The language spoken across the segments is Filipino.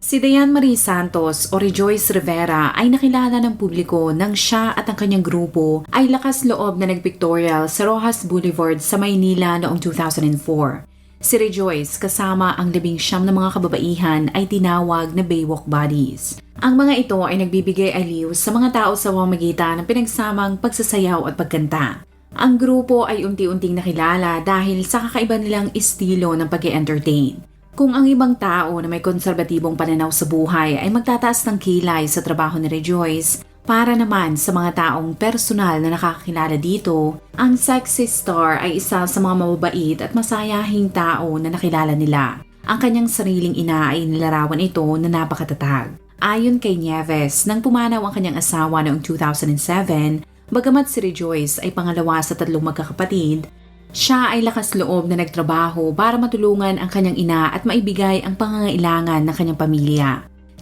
Si Dayan Marie Santos o Rejoice Rivera ay nakilala ng publiko nang siya at ang kanyang grupo ay lakas loob na nagpictorial sa Rojas Boulevard sa Maynila noong 2004. Si Rejoice kasama ang labing siyam na mga kababaihan ay tinawag na Baywalk Bodies. Ang mga ito ay nagbibigay aliw sa mga tao sa pamamagitan ng pinagsamang pagsasayaw at pagkanta. Ang grupo ay unti-unting nakilala dahil sa kakaiba nilang estilo ng pag entertain kung ang ibang tao na may konserbatibong pananaw sa buhay ay magtataas ng kilay sa trabaho ni Rejoice, para naman sa mga taong personal na nakakilala dito, ang sexy star ay isa sa mga mababait at masayahing tao na nakilala nila. Ang kanyang sariling ina ay nilarawan ito na napakatatag. Ayon kay Nieves, nang pumanaw ang kanyang asawa noong 2007, bagamat si Rejoice ay pangalawa sa tatlong magkakapatid, siya ay lakas loob na nagtrabaho para matulungan ang kanyang ina at maibigay ang pangangailangan ng kanyang pamilya.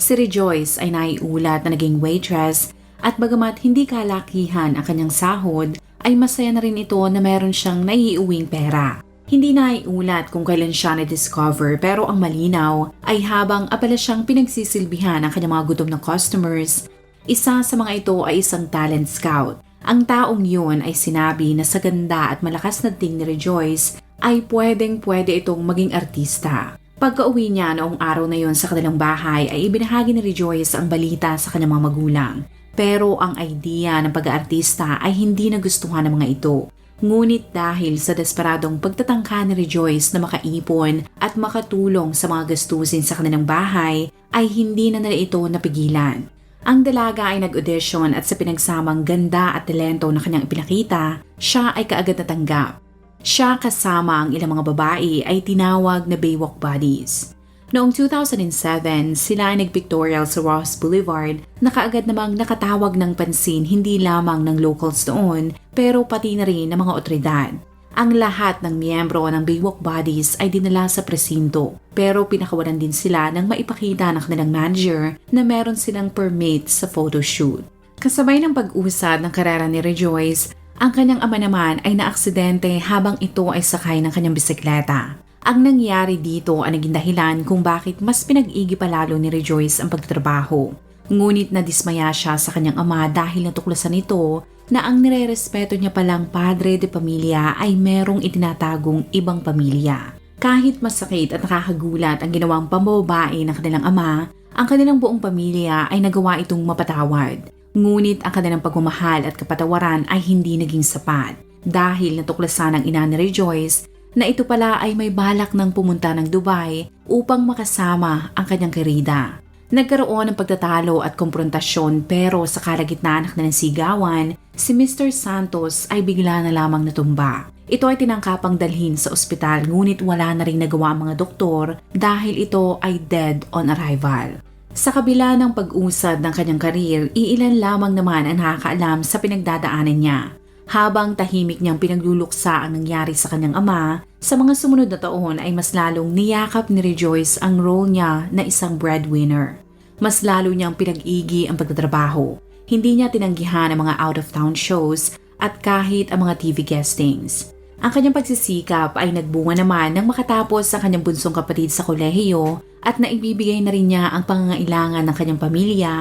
Si Rejoice ay naiulat na naging waitress at bagamat hindi kalakihan ang kanyang sahod, ay masaya na rin ito na meron siyang naiiuwing pera. Hindi naiulat kung kailan siya na-discover pero ang malinaw ay habang apala siyang pinagsisilbihan ang kanyang mga gutom na customers, isa sa mga ito ay isang talent scout ang taong yun ay sinabi na sa ganda at malakas na ting ni Rejoice ay pwedeng pwede itong maging artista. Pagka-uwi niya noong araw na yon sa kanilang bahay ay ibinahagi ni Rejoice ang balita sa kanyang mga magulang. Pero ang idea ng pag-aartista ay hindi nagustuhan ng mga ito. Ngunit dahil sa desperadong pagtatangka ni Rejoice na makaipon at makatulong sa mga gastusin sa kanilang bahay, ay hindi na nila ito napigilan. Ang dalaga ay nag-audition at sa pinagsamang ganda at talento na kanyang ipinakita, siya ay kaagad natanggap. Siya kasama ang ilang mga babae ay tinawag na Baywalk Buddies. Noong 2007, sila ay nagpictorial sa Ross Boulevard na kaagad namang nakatawag ng pansin hindi lamang ng locals doon pero pati na rin ng mga otoridad. Ang lahat ng miyembro ng Baywalk Bodies ay dinala sa presinto pero pinakawalan din sila ng maipakita ng kanilang manager na meron silang permit sa photoshoot. Kasabay ng pag-usad ng karera ni Rejoice, ang kanyang ama naman ay naaksidente habang ito ay sakay ng kanyang bisikleta. Ang nangyari dito ay naging dahilan kung bakit mas pinag-igi pa lalo ni Rejoice ang pagtatrabaho. Ngunit nadismaya siya sa kanyang ama dahil natuklasan nito na ang nirerespeto niya palang padre de pamilya ay merong itinatagong ibang pamilya. Kahit masakit at nakakagulat ang ginawang pambabae ng kanilang ama, ang kanilang buong pamilya ay nagawa itong mapatawad. Ngunit ang kanilang pagmamahal at kapatawaran ay hindi naging sapat dahil natuklasan ng ina ni Rejoice na ito pala ay may balak ng pumunta ng Dubai upang makasama ang kanyang kerida. Nagkaroon ng pagtatalo at komprontasyon pero sa kalagitnaan ng sigawan, si Mr. Santos ay bigla na lamang natumba. Ito ay tinangkapang dalhin sa ospital ngunit wala na rin nagawa ang mga doktor dahil ito ay dead on arrival. Sa kabila ng pag-usad ng kanyang karir, iilan lamang naman ang nakakaalam sa pinagdadaanan niya. Habang tahimik niyang pinagluluksa ang nangyari sa kanyang ama, sa mga sumunod na taon ay mas lalong niyakap ni Rejoice ang role niya na isang breadwinner. Mas lalo niyang pinag-igi ang pagtatrabaho. Hindi niya tinanggihan ang mga out-of-town shows at kahit ang mga TV guestings. Ang kanyang pagsisikap ay nagbunga naman nang makatapos ang kanyang bunsong kapatid sa kolehiyo at naibibigay na rin niya ang pangangailangan ng kanyang pamilya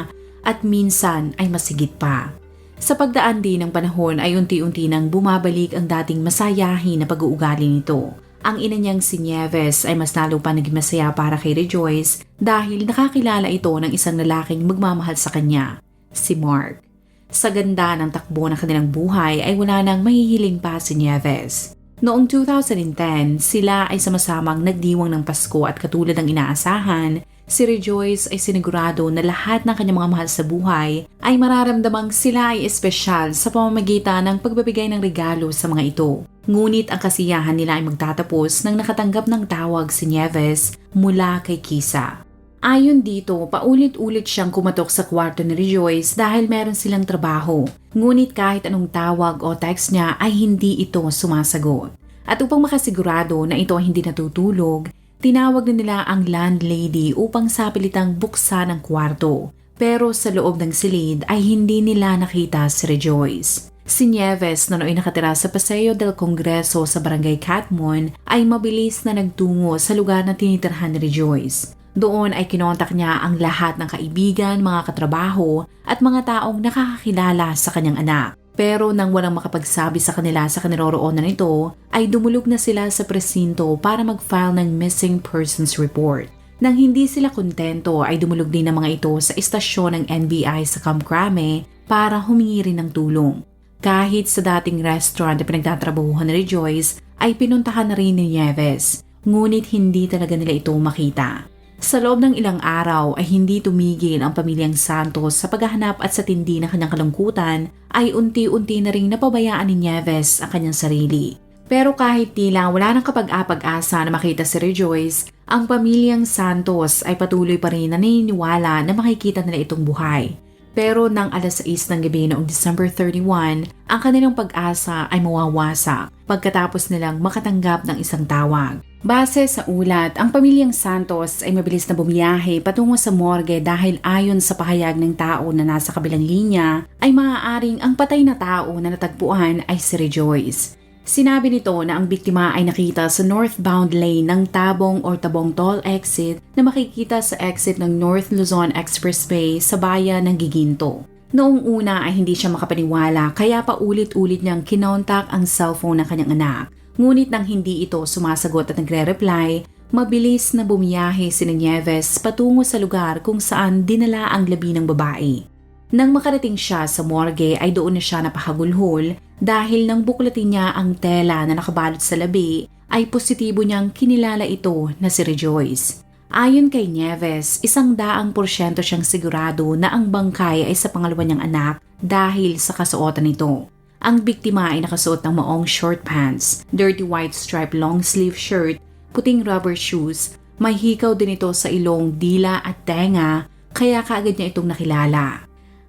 at minsan ay masigit pa. Sa pagdaan din ng panahon ay unti-unti nang bumabalik ang dating masayahin na pag-uugali nito. Ang ina niyang si Nieves ay mas lalo pa naging masaya para kay Rejoice dahil nakakilala ito ng isang lalaking magmamahal sa kanya, si Mark. Sa ganda ng takbo ng kanilang buhay ay wala nang mahihiling pa si Nieves. Noong 2010, sila ay sama-samang nagdiwang ng Pasko at katulad ng inaasahan, Si Rejoice ay sinigurado na lahat ng kanyang mga mahal sa buhay ay mararamdamang sila ay espesyal sa pamamagitan ng pagbabigay ng regalo sa mga ito. Ngunit ang kasiyahan nila ay magtatapos nang nakatanggap ng tawag si Nieves mula kay Kisa. Ayon dito, paulit-ulit siyang kumatok sa kwarto ni Rejoice dahil meron silang trabaho. Ngunit kahit anong tawag o text niya ay hindi ito sumasagot. At upang makasigurado na ito ay hindi natutulog, tinawag na nila ang landlady upang sapilitang buksan ang kwarto. Pero sa loob ng silid ay hindi nila nakita si Rejoice. Si Nieves na nooy nakatira sa Paseo del Congreso sa Barangay Catmon ay mabilis na nagtungo sa lugar na tinitirhan ni Rejoice. Doon ay kinontak niya ang lahat ng kaibigan, mga katrabaho at mga taong nakakakilala sa kanyang anak. Pero nang walang makapagsabi sa kanila sa kaniroroonan nito, ay dumulog na sila sa presinto para mag-file ng missing persons report. Nang hindi sila kontento ay dumulog din ang mga ito sa istasyon ng NBI sa Kamkrame para humingi rin ng tulong. Kahit sa dating restaurant na pinagtatrabahuhan ni Rejoice ay pinuntahan na rin ni Nieves, ngunit hindi talaga nila ito makita. Sa loob ng ilang araw ay hindi tumigil ang pamilyang Santos sa paghahanap at sa tindi ng kanyang kalungkutan ay unti-unti na ring napabayaan ni Nieves ang kanyang sarili. Pero kahit tila wala nang kapag-apag-asa na makita si Rejoice, ang pamilyang Santos ay patuloy pa rin na naniniwala na makikita nila itong buhay. Pero nang alas 6 ng gabi noong December 31, ang kanilang pag-asa ay mawawasak pagkatapos nilang makatanggap ng isang tawag. Base sa ulat, ang pamilyang Santos ay mabilis na bumiyahe patungo sa morgue dahil ayon sa pahayag ng tao na nasa kabilang linya ay maaaring ang patay na tao na natagpuan ay si Rejoice. Sinabi nito na ang biktima ay nakita sa northbound lane ng Tabong or Tabong Toll exit na makikita sa exit ng North Luzon Expressway sa bayan ng Giginto. Noong una ay hindi siya makapaniwala kaya paulit-ulit niyang kinontak ang cellphone ng kanyang anak. Ngunit nang hindi ito sumasagot at nagre-reply, mabilis na bumiyahe si Nieves patungo sa lugar kung saan dinala ang labi ng babae. Nang makarating siya sa morgue ay doon na siya napakagulhol dahil nang buklatin niya ang tela na nakabalot sa labi ay positibo niyang kinilala ito na si Rejoice. Ayon kay Nieves, isang daang porsyento siyang sigurado na ang bangkay ay sa pangalawa niyang anak dahil sa kasuotan nito. Ang biktima ay nakasuot ng maong short pants, dirty white striped long sleeve shirt, puting rubber shoes, may hikaw din ito sa ilong, dila at tenga, kaya kaagad niya itong nakilala.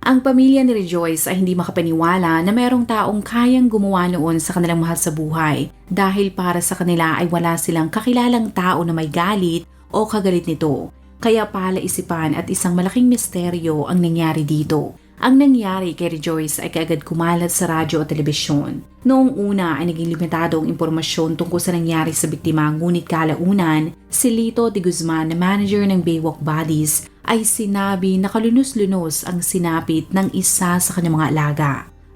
Ang pamilya ni Rejoice ay hindi makapaniwala na merong taong kayang gumawa noon sa kanilang mahal sa buhay dahil para sa kanila ay wala silang kakilalang tao na may galit o kagalit nito. Kaya pala isipan at isang malaking misteryo ang nangyari dito. Ang nangyari kay Rejoice ay kaagad kumalat sa radyo at telebisyon. Noong una ay naging limitado ang impormasyon tungkol sa nangyari sa biktima ngunit kalaunan, si Lito de Guzman na manager ng Baywalk Bodies ay sinabi na kalunos-lunos ang sinapit ng isa sa kanyang mga alaga.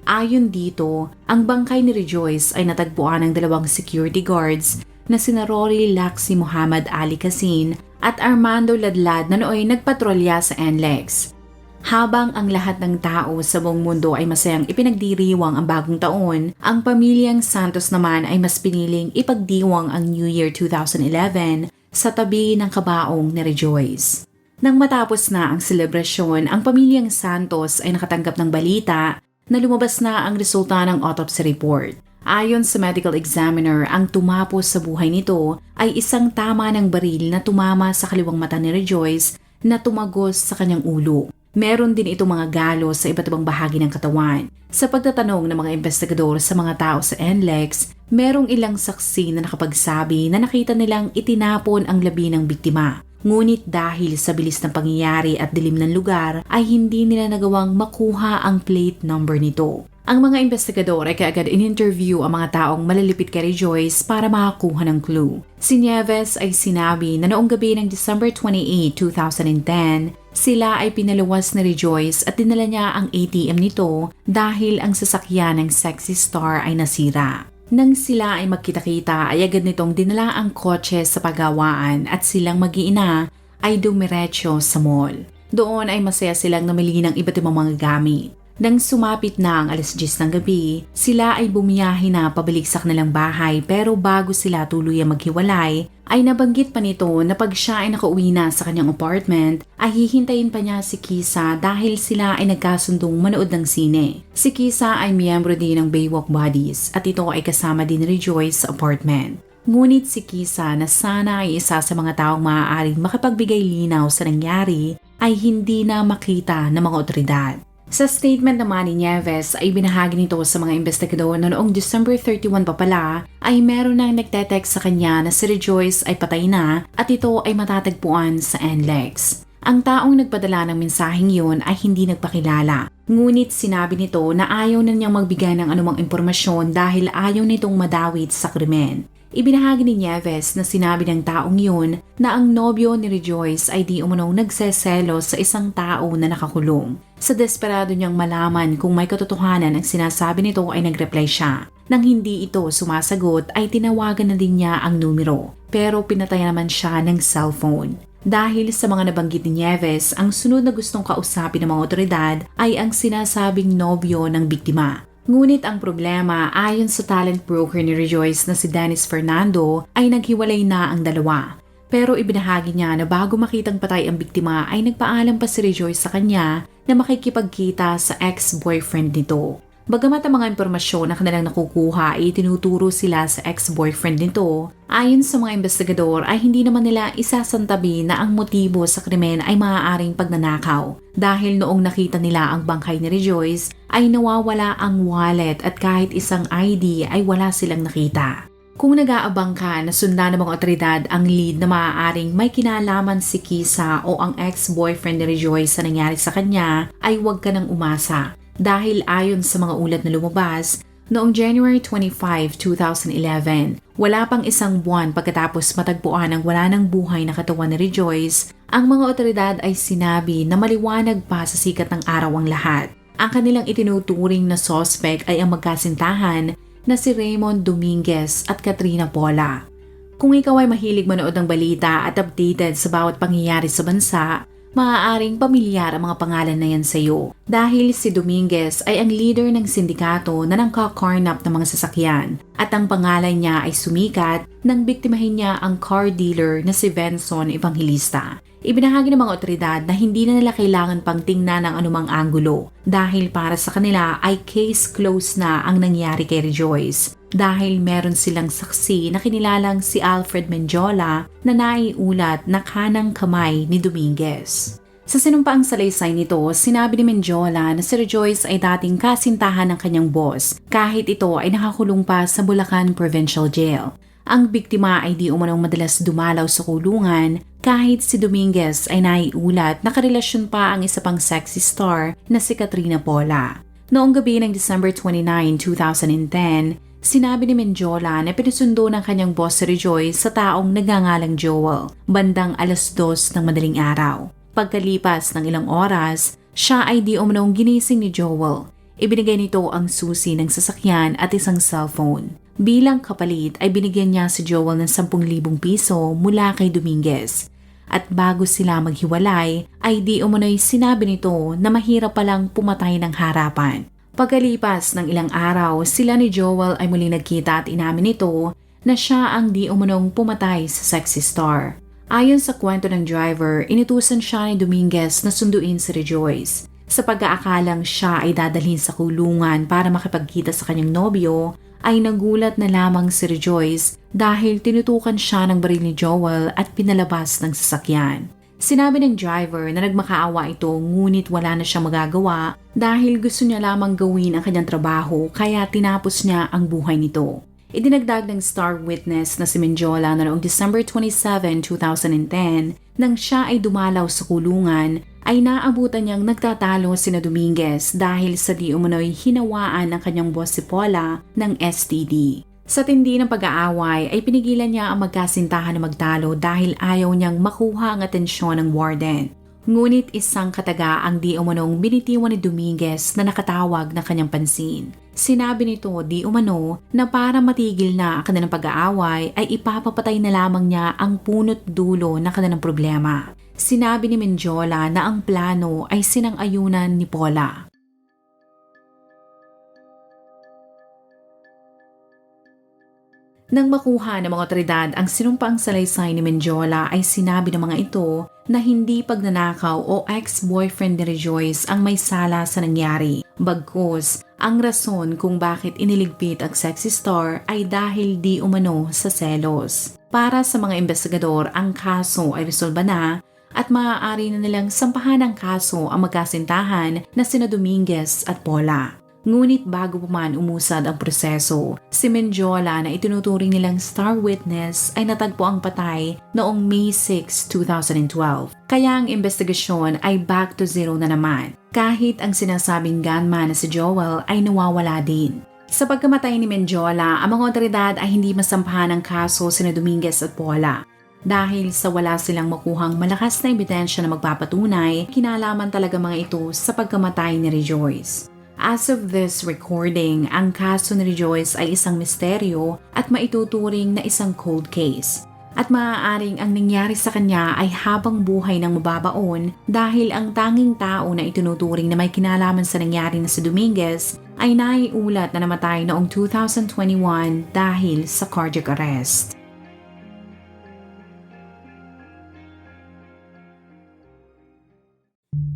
Ayon dito, ang bangkay ni Rejoice ay natagpuan ng dalawang security guards na sina Rory Laxi Muhammad Ali Casin at Armando Ladlad na nooy nagpatrolya sa NLEX. Habang ang lahat ng tao sa buong mundo ay masayang ipinagdiriwang ang bagong taon, ang pamilyang Santos naman ay mas piniling ipagdiwang ang New Year 2011 sa tabi ng kabaong ni Rejoice. Nang matapos na ang selebrasyon, ang pamilyang Santos ay nakatanggap ng balita na lumabas na ang resulta ng autopsy report. Ayon sa medical examiner, ang tumapos sa buhay nito ay isang tama ng baril na tumama sa kaliwang mata ni Rejoice na tumagos sa kanyang ulo. Meron din itong mga galos sa iba't ibang bahagi ng katawan. Sa pagtatanong ng mga investigador sa mga tao sa NLEX, merong ilang saksi na nakapagsabi na nakita nilang itinapon ang labi ng biktima. Ngunit dahil sa bilis ng pangyayari at dilim ng lugar ay hindi nila nagawang makuha ang plate number nito. Ang mga investigador ay kaagad in-interview ang mga taong malalipit kay Rejoice para makakuha ng clue. Si Nieves ay sinabi na noong gabi ng December 28, 2010, sila ay pinaluwas ni Rejoice at dinala niya ang ATM nito dahil ang sasakyan ng sexy star ay nasira. Nang sila ay magkita-kita ay agad nitong dinala ang kotse sa pagawaan at silang mag-iina ay dumiretso sa mall. Doon ay masaya silang namili ng iba't ibang mga gamit. Nang sumapit na ang alas 10 ng gabi, sila ay bumiyahe na pabalik sa kanilang bahay pero bago sila tuluyang maghiwalay, ay nabanggit pa nito na pag siya ay nakauwi na sa kanyang apartment, ay hihintayin pa niya si Kisa dahil sila ay nagkasundong manood ng sine. Si Kisa ay miyembro din ng Baywalk Buddies at ito ay kasama din ni Rejoice sa apartment. Ngunit si Kisa na sana ay isa sa mga taong maaaring makapagbigay linaw sa nangyari ay hindi na makita ng mga otoridad. Sa statement naman ni Nieves ay binahagi nito sa mga investigador na noong December 31 pa pala ay meron nang nagtetext sa kanya na si Rejoice ay patay na at ito ay matatagpuan sa NLEX. Ang taong nagpadala ng mensaheng yun ay hindi nagpakilala. Ngunit sinabi nito na ayaw na niyang magbigay ng anumang impormasyon dahil ayaw nitong madawit sa krimen. Ibinahagi ni Nieves na sinabi ng taong yun na ang nobyo ni Rejoice ay di umunong nagseselos sa isang tao na nakakulong. Sa desperado niyang malaman kung may katotohanan ang sinasabi nito ay nagreply siya. Nang hindi ito sumasagot ay tinawagan na din niya ang numero pero pinatay naman siya ng cellphone. Dahil sa mga nabanggit ni Nieves, ang sunod na gustong kausapin ng mga otoridad ay ang sinasabing nobyo ng biktima. Ngunit ang problema ayon sa talent broker ni Rejoice na si Dennis Fernando ay naghiwalay na ang dalawa. Pero ibinahagi niya na bago makitang patay ang biktima ay nagpaalam pa si Rejoice sa kanya na makikipagkita sa ex-boyfriend nito. Bagamat ang mga impormasyon na kanilang nakukuha ay tinuturo sila sa ex-boyfriend nito, ayon sa mga investigador ay hindi naman nila isasantabi na ang motibo sa krimen ay maaaring pagnanakaw. Dahil noong nakita nila ang bangkay ni Rejoice ay nawawala ang wallet at kahit isang ID ay wala silang nakita. Kung nag-aabang ka na sundan ng mga otoridad ang lead na maaaring may kinalaman si Kisa o ang ex-boyfriend ni Rejoice sa nangyari sa kanya, ay huwag ka nang umasa dahil ayon sa mga ulat na lumabas, noong January 25, 2011, wala pang isang buwan pagkatapos matagpuan ang wala ng buhay na katawan ni Rejoice, ang mga otoridad ay sinabi na maliwanag pa sa sikat ng araw ang lahat. Ang kanilang itinuturing na suspect ay ang magkasintahan na si Raymond Dominguez at Katrina Pola. Kung ikaw ay mahilig manood ng balita at updated sa bawat pangyayari sa bansa, maaaring pamilyar ang mga pangalan na yan sa iyo. Dahil si Dominguez ay ang leader ng sindikato na nangkakarnap ng mga sasakyan at ang pangalan niya ay sumikat nang biktimahin niya ang car dealer na si Benson Evangelista. Ibinahagi ng mga otoridad na hindi na nila kailangan pang tingnan ng anumang anggulo dahil para sa kanila ay case closed na ang nangyari kay Rejoice dahil meron silang saksi na kinilalang si Alfred Menjola na naiulat na kanang kamay ni Dominguez. Sa sinumpaang salaysay nito, sinabi ni Menjola na si Rejoice ay dating kasintahan ng kanyang boss kahit ito ay nakakulong pa sa Bulacan Provincial Jail. Ang biktima ay di umanong madalas dumalaw sa kulungan kahit si Dominguez ay naiulat na karelasyon pa ang isa pang sexy star na si Katrina Pola. Noong gabi ng December 29, 2010, sinabi ni Menjola na pinusundo ng kanyang boss si Rejoice sa taong nagangalang Joel, bandang alas dos ng madaling araw. Pagkalipas ng ilang oras, siya ay di umanong ginising ni Joel. Ibinigay nito ang susi ng sasakyan at isang cellphone. Bilang kapalit ay binigyan niya si Joel ng 10,000 piso mula kay Dominguez. At bago sila maghiwalay ay di umano'y sinabi nito na mahirap palang pumatay ng harapan. Pagkalipas ng ilang araw, sila ni Joel ay muling nagkita at inamin nito na siya ang di umunong pumatay sa sexy star. Ayon sa kwento ng driver, inutusan siya ni Dominguez na sunduin si Rejoice. Sa pag-aakalang siya ay dadalhin sa kulungan para makipagkita sa kanyang nobyo, ay nagulat na lamang si Rejoice dahil tinutukan siya ng baril ni Joel at pinalabas ng sasakyan. Sinabi ng driver na nagmakaawa ito ngunit wala na siyang magagawa dahil gusto niya lamang gawin ang kanyang trabaho kaya tinapos niya ang buhay nito. Idinagdag ng star witness na si Menjola na noong December 27, 2010 nang siya ay dumalaw sa kulungan ay naabutan niyang nagtatalo sina Dominguez dahil sa di umano'y hinawaan ng kanyang boss si Paula ng STD. Sa tindi ng pag-aaway ay pinigilan niya ang magkasintahan na magtalo dahil ayaw niyang makuha ang atensyon ng warden. Ngunit isang kataga ang di umanong binitiwan ni Dominguez na nakatawag ng kanyang pansin. Sinabi nito di umano na para matigil na ang kanilang pag-aaway ay ipapapatay na lamang niya ang punot dulo na kanilang problema. Sinabi ni Menjola na ang plano ay sinang-ayunan ni Paula. Nang makuha ng mga otoridad ang sinumpaang salaysay ni Menjola ay sinabi ng mga ito na hindi pagnanakaw o ex-boyfriend ni Rejoice ang may sala sa nangyari. Bagkus, Ang rason kung bakit iniligpit ang sexy star ay dahil di umano sa selos. Para sa mga investigador, ang kaso ay resolba na at maaari na nilang sampahan ng kaso ang magkasintahan na sina Dominguez at Paula. Ngunit bago pa man umusad ang proseso, si Menjola na itinuturing nilang star witness ay natagpo ang patay noong May 6, 2012. Kaya ang investigasyon ay back to zero na naman, kahit ang sinasabing gunman na si Joel ay nawawala din. Sa pagkamatay ni Menjola, ang mga otoridad ay hindi masampahan ng kaso sina Dominguez at Paula. Dahil sa wala silang makuhang malakas na ebidensya na magpapatunay, kinalaman talaga mga ito sa pagkamatay ni Rejoice. As of this recording, ang kaso ni Rejoice ay isang misteryo at maituturing na isang cold case. At maaaring ang nangyari sa kanya ay habang buhay ng mababaon dahil ang tanging tao na itinuturing na may kinalaman sa nangyari na si Dominguez ay naiulat na namatay noong 2021 dahil sa cardiac arrest.